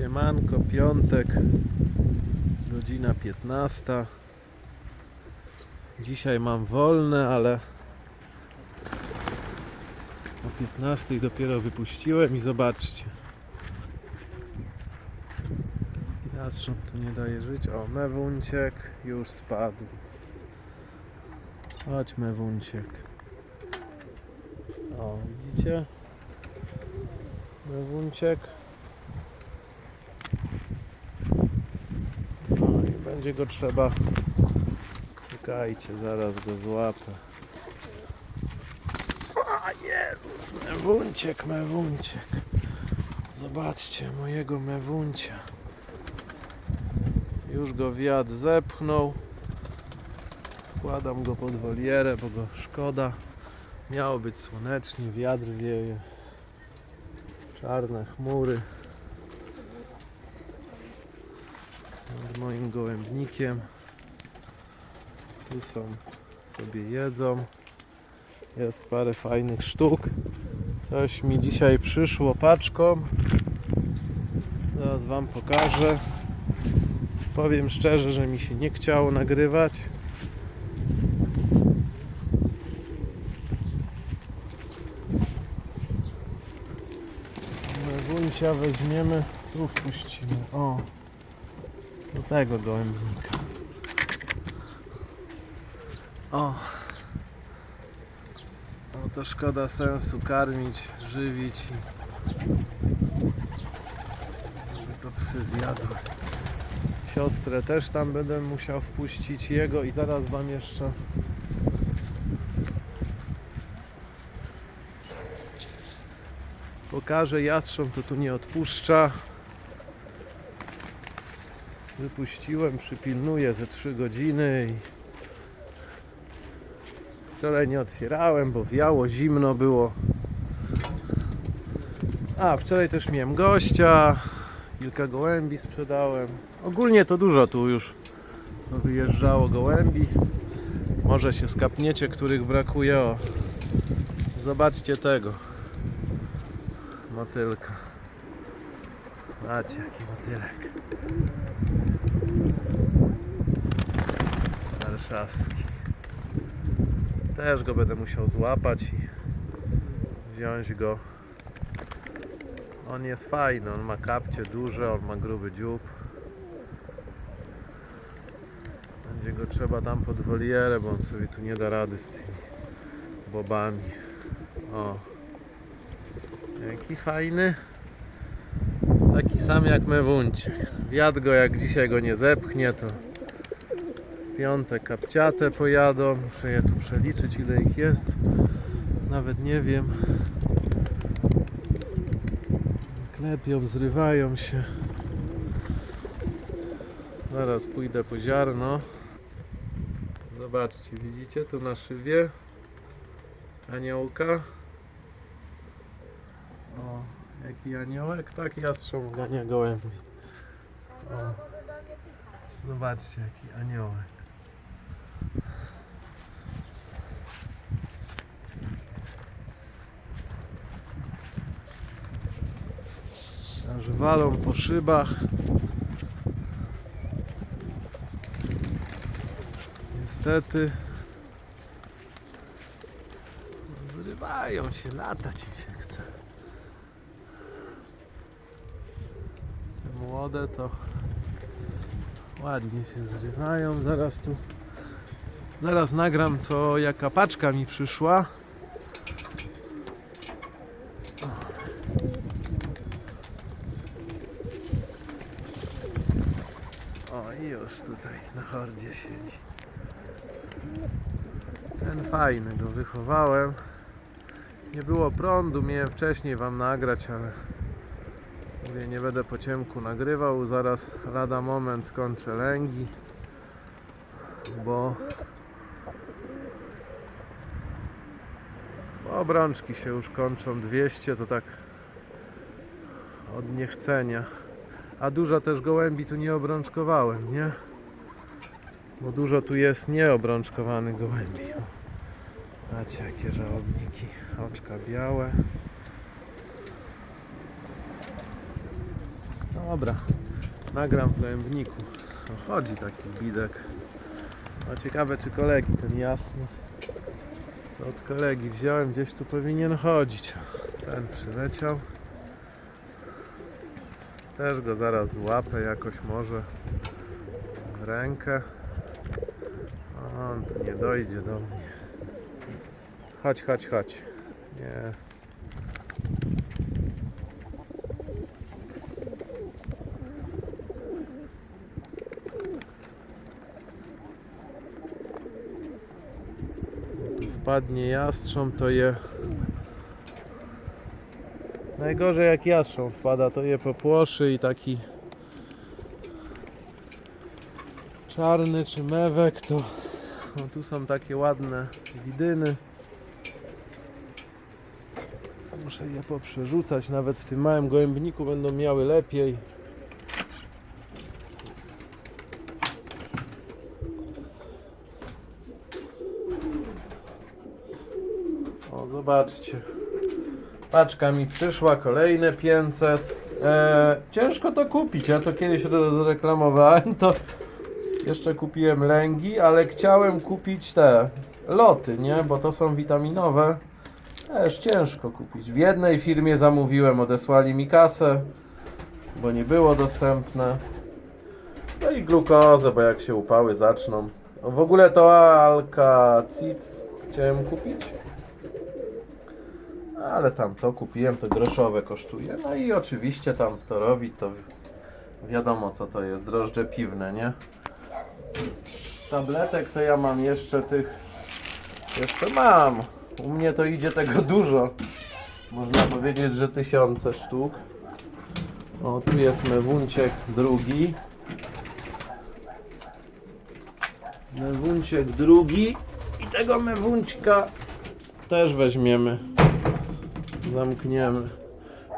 Siemanko, piątek, godzina 15. Dzisiaj mam wolne, ale o 15 dopiero wypuściłem i zobaczcie. Jastrząb tu nie daje żyć. O, mewunciek już spadł. Chodź mewunciek. O, widzicie? Mewunciek. No i będzie go trzeba. Czekajcie, zaraz go złapę. A Jezus, mewunciek, mewunciek. Zobaczcie mojego mewuncia. Już go wiatr zepchnął. Wkładam go pod wolierę, bo go szkoda. Miało być słonecznie, wiatr wieje. Czarne chmury. Nad moim gołębnikiem. Tu są sobie jedzą. Jest parę fajnych sztuk. Coś mi dzisiaj przyszło paczką. Zaraz Wam pokażę. Powiem szczerze, że mi się nie chciało nagrywać. Wuncia weźmiemy, tu wpuścimy. O, do tego gołębnika. O. No to szkoda sensu karmić, żywić i to psy zjadły. Siostrę też tam będę musiał wpuścić jego i zaraz wam jeszcze pokażę jastrząb to tu nie odpuszcza wypuściłem, przypilnuję ze 3 godziny i wczoraj nie otwierałem, bo wiało, zimno było. A, wczoraj też miałem gościa, kilka gołębi sprzedałem. Ogólnie to dużo tu już wyjeżdżało gołębi. Może się skapniecie, których brakuje. O, zobaczcie tego motylka. Macie jaki motylek. Warszawski. Też go będę musiał złapać i wziąć go. On jest fajny, on ma kapcie duże, on ma gruby dziób. Będzie go trzeba tam pod wolierę, bo on sobie tu nie da rady z tymi bobami. O. Jaki fajny. Taki sam jak mewunciek. Wiatr go jak dzisiaj go nie zepchnie, to piątek kapciate pojadą. Muszę je tu przeliczyć ile ich jest. Nawet nie wiem. Klepią, zrywają się. Zaraz pójdę po ziarno. Zobaczcie, widzicie tu na szywie aniołka. O, jaki aniołek, tak jastrząb gania gołębi. O. Zobaczcie jaki aniołek. Walą po szybach. Niestety zrywają się, latać im się chce. Te młode to ładnie się zrywają. Zaraz tu zaraz nagram co jaka paczka mi przyszła. O i już tutaj na hordzie siedzi. Ten fajny go wychowałem. Nie było prądu, miałem wcześniej wam nagrać, ale mówię nie będę po ciemku nagrywał. Zaraz lada moment kończę lęgi, bo obrączki się już kończą 200 to tak od niechcenia. A dużo też gołębi tu nie obrączkowałem, nie? Bo dużo tu jest nieobrączkowanych gołębi. Macie jakie żałobniki. Oczka białe. No Dobra, nagram w gołębniku. Chodzi taki bidek. No ciekawe czy kolegi, ten jasny. Co od kolegi wziąłem, gdzieś tu powinien chodzić. Ten przyleciał. Też go zaraz złapę jakoś może. w Rękę. Nie dojdzie do mnie. Chodź, chodź, chodź. Nie. Tu wpadnie jastrząb, to je... Najgorzej jak jastrząb wpada, to je popłoszy i taki czarny czy mewek, to no, tu są takie ładne widyny. Muszę je poprzerzucać, nawet w tym małym gołębniku będą miały lepiej. O, zobaczcie. Paczka mi przyszła, kolejne 500. E, ciężko to kupić, ja to kiedyś zreklamowałem, to jeszcze kupiłem lęgi, ale chciałem kupić te loty, nie? Bo to są witaminowe. Też ciężko kupić. W jednej firmie zamówiłem, odesłali mi kasę, bo nie było dostępne. No i glukozę, bo jak się upały zaczną. W ogóle to alkacid chciałem kupić. Ale tam to kupiłem, to groszowe kosztuje. No i oczywiście tam to robi, to wiadomo co to jest, drożdże piwne, nie? Tabletek to ja mam jeszcze tych, jeszcze mam. U mnie to idzie tego dużo. Można powiedzieć, że tysiące sztuk. O, tu jest mewunciek drugi. Mewunciek drugi. I tego mewuńczka też weźmiemy. Zamkniemy.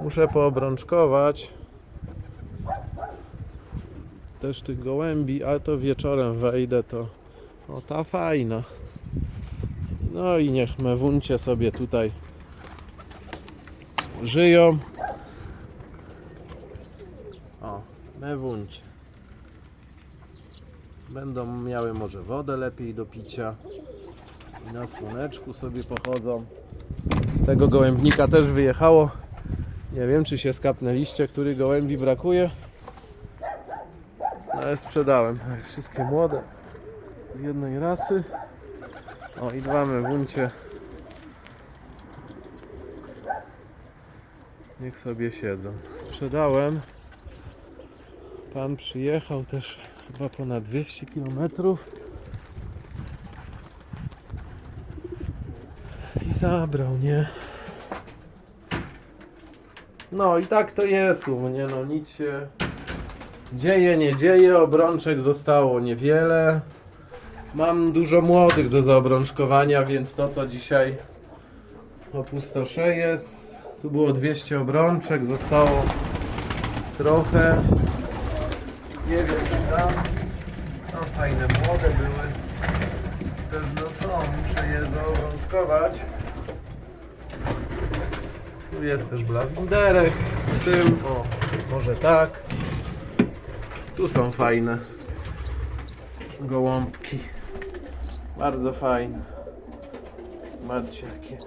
Muszę poobrączkować. Też tych gołębi, ale to wieczorem wejdę, to o ta fajna. No i niech mewuncie sobie tutaj żyją. O, mewuncie. Będą miały może wodę lepiej do picia. I na słoneczku sobie pochodzą. Z tego gołębnika też wyjechało. Nie wiem, czy się skapnęliście, który gołębi brakuje. Ale sprzedałem wszystkie młode z jednej rasy. O i dwa mewuncie. Niech sobie siedzą. Sprzedałem. Pan przyjechał też chyba ponad 200 km. I zabrał, nie? No i tak to jest u mnie, no nic się dzieje, nie dzieje. Obrączek zostało niewiele. Mam dużo młodych do zaobrączkowania, więc to to dzisiaj opustoszeję. Tu było 200 obrączek, zostało trochę. Nie wiem, czy tam. No fajne młode były. Pewno są, muszę je zaobrączkować. Tu jest też blawinderek z tym. O, może tak. Tu są fajne gołąbki. Bardzo fajne. Jakie.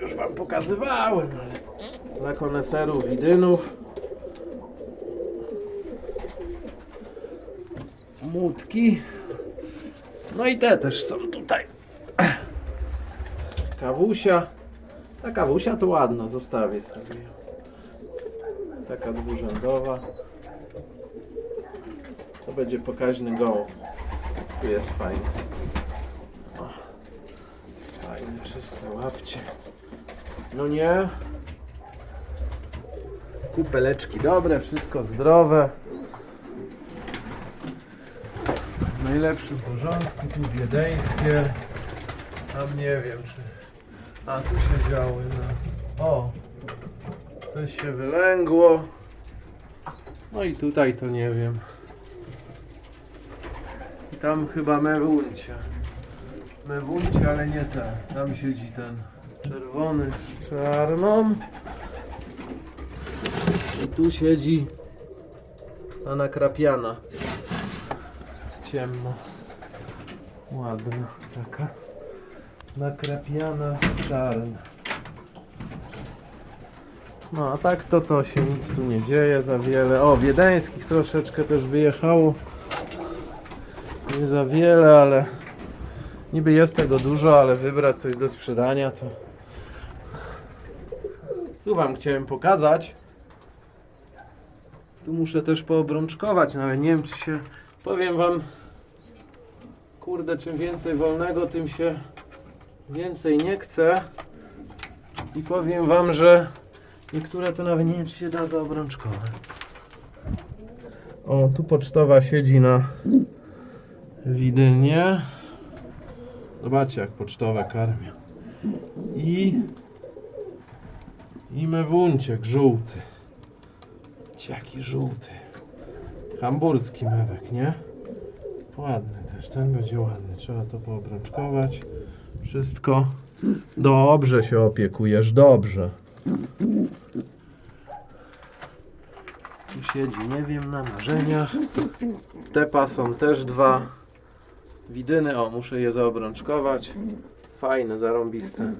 Już wam pokazywałem, ale dla koneserów widynów. Mutki. No i te też są tutaj. Kawusia. Ta kawusia to ładna, zostawię sobie. Taka dwurzędowa. Będzie pokaźny gołąb. Tu jest fajny. Fajne, czyste łapcie. No nie. Kupeleczki dobre, wszystko zdrowe. W najlepszym porządku, tu wiedeńskie. Tam nie wiem czy... A tu się działy na... O! Coś się wylęgło. No i tutaj to nie wiem. Tam chyba mewuncie. Mewuncie, ale nie te. Tam siedzi ten czerwony z czarną. I tu siedzi ta nakrapiana. Ciemno. Ładna taka. Nakrapiana czarna. No a tak to to się nic tu nie dzieje za wiele. O, wiedeńskich troszeczkę też wyjechało. Nie za wiele, ale niby jest tego dużo, ale wybrać coś do sprzedania to tu wam chciałem pokazać. Tu muszę też poobrączkować, nawet nie wiem czy się powiem wam kurde czym więcej wolnego tym się więcej nie chce i powiem wam, że niektóre to nawet nie wiem czy się da zaobrączkować. O, tu pocztowa siedzi na widynie. Zobaczcie jak pocztowe karmią. I i mewunciek żółty. Jaki żółty. Hamburski mewek, nie? Ładny też, ten będzie ładny. Trzeba to poobrączkować. Wszystko. Dobrze się opiekujesz, dobrze. Tu siedzi, nie wiem, na marzeniach. Tepa są też dwa. Widyny, o, muszę je zaobrączkować. Fajne, zarąbiste.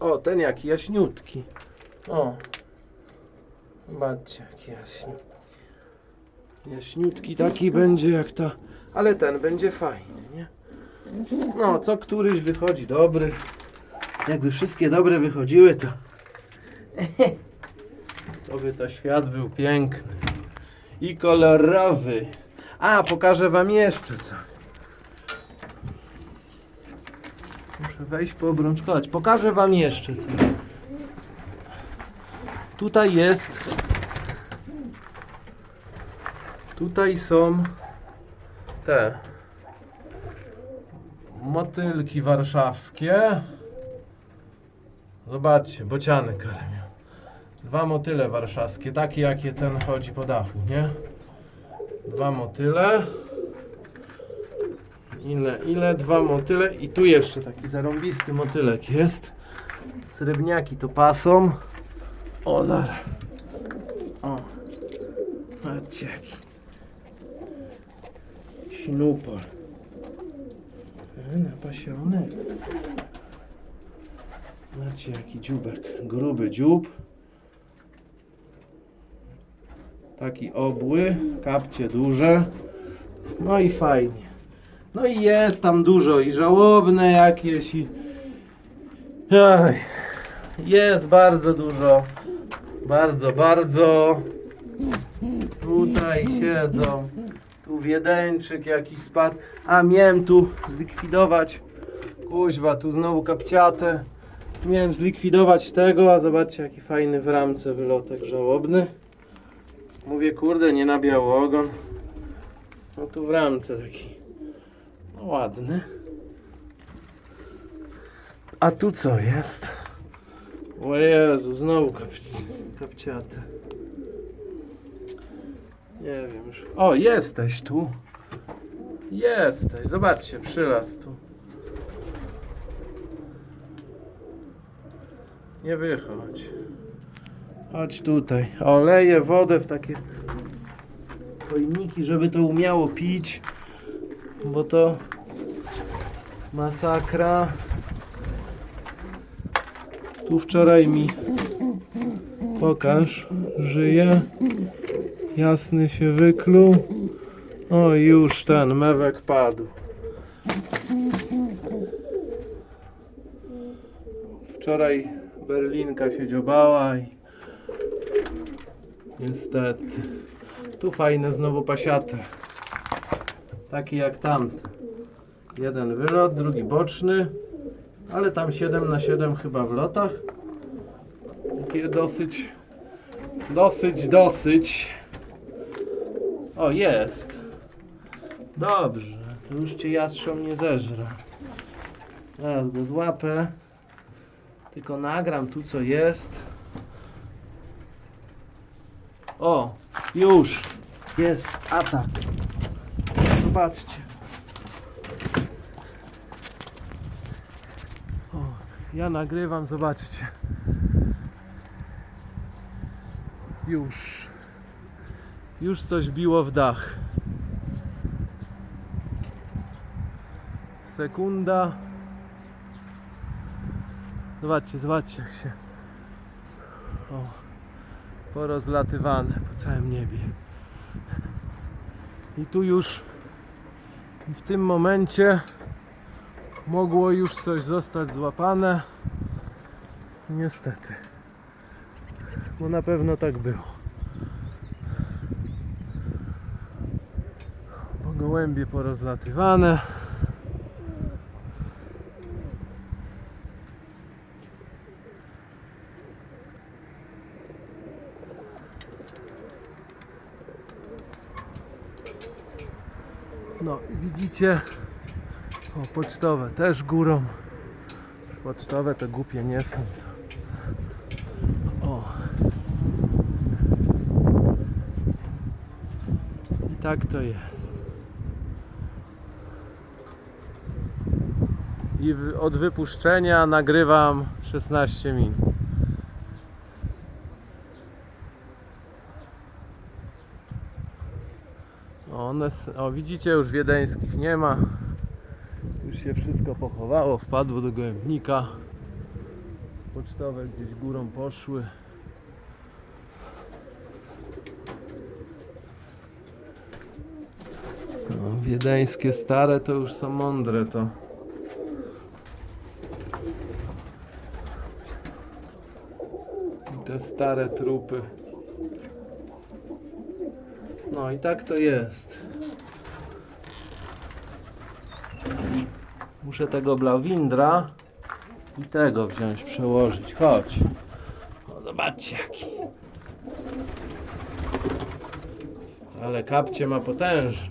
O, ten jaki jaśniutki. O. Zobaczcie, jaki jaśniutki. Jaśniutki taki będzie jak ta. Ale ten będzie fajny, nie? No, co któryś wychodzi dobry. Jakby wszystkie dobre wychodziły, to. To by to świat był piękny. I kolorowy. A, pokażę wam jeszcze co. Muszę wejść poobrączkować. Pokażę wam jeszcze coś. Tutaj jest. Tutaj są te motylki warszawskie. Zobaczcie, bociany karmią. Dwa motyle warszawskie, takie jakie ten chodzi po dachu, nie? Dwa motyle. Ile, ile? Dwa motyle i tu jeszcze taki zarąbisty motylek jest. Srebrniaki to pasą. O, zaraz. O. Patrzcie jaki. Sinupol. Napasiony. Zobaczcie jaki dziubek. Gruby dziób. Taki obły. Kapcie duże. No i fajnie. No i jest tam dużo i żałobne jakieś i... Jest bardzo dużo. Bardzo, bardzo. Tutaj siedzą. Tu wiedeńczyk jakiś spadł. A miałem tu zlikwidować. Kuźwa, tu znowu kapciate. Miałem zlikwidować tego, a zobaczcie jaki fajny w ramce wylotek żałobny. Mówię, kurde, nie na białogon. No tu w ramce taki. No ładny. A tu co jest? O Jezu, znowu kapci- kapciate. Nie wiem już. O, jesteś tu. Jesteś. Zobaczcie, przylas tu. Nie wychodź. Chodź tutaj. O, leję wodę w takie pojemniki, żeby to umiało pić. Bo to masakra. Tu wczoraj mi pokaż, żyje. Jasny się wykluł. O, już ten mewek padł. Wczoraj Berlinka się dziobała i niestety. Tu fajne znowu pasiate. Taki jak tamte. Jeden wylot, drugi boczny. Ale tam 7 na 7 chyba w lotach. Takie dosyć, dosyć, dosyć. O, jest. Dobrze. To już cię jastrząb nie zeżre. Teraz go złapę. Tylko nagram tu co jest. O, już. Jest atak. Zobaczcie. O, ja nagrywam, zobaczcie. Już. Już coś biło w dach. Sekunda. Zobaczcie, zobaczcie jak się. O, porozlatywane po całym niebie. I tu już i w tym momencie mogło już coś zostać złapane. Niestety. Bo na pewno tak było. Bo gołębie porozlatywane. No i widzicie, o pocztowe też górą. Pocztowe to głupie nie są. O. I tak to jest. I od wypuszczenia nagrywam 16 minut. O, O widzicie, już wiedeńskich nie ma. Już się wszystko pochowało, wpadło do gołębnika. Pocztowe gdzieś górą poszły. No, wiedeńskie stare to już są mądre to. I te stare trupy. No i tak to jest. Muszę tego blawindra i tego wziąć, przełożyć. Chodź. O, zobaczcie jaki. Ale kapcie ma potężny.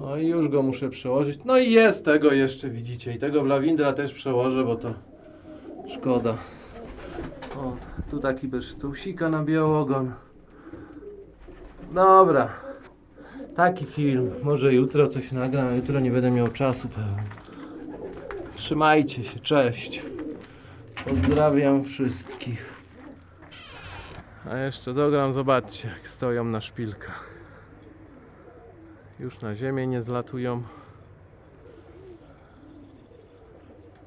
No i już go muszę przełożyć. No i jest tego jeszcze, widzicie. I tego blawindra też przełożę, bo to szkoda. O, tu taki bez sztusika na białogon. Dobra. Taki film. Może jutro coś nagram, jutro nie będę miał czasu pewnie. Trzymajcie się, cześć. Pozdrawiam wszystkich. A jeszcze dogram, zobaczcie jak stoją na szpilkach. Już na ziemię nie zlatują.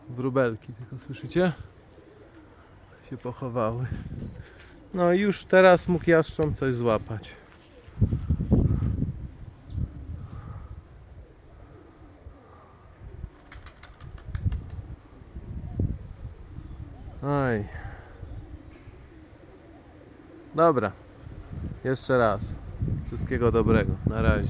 Wróbelki tylko słyszycie? Się pochowały. No i już teraz mógł jaszcząb coś złapać. Oj. Dobra. Jeszcze raz. Wszystkiego dobrego. Na razie.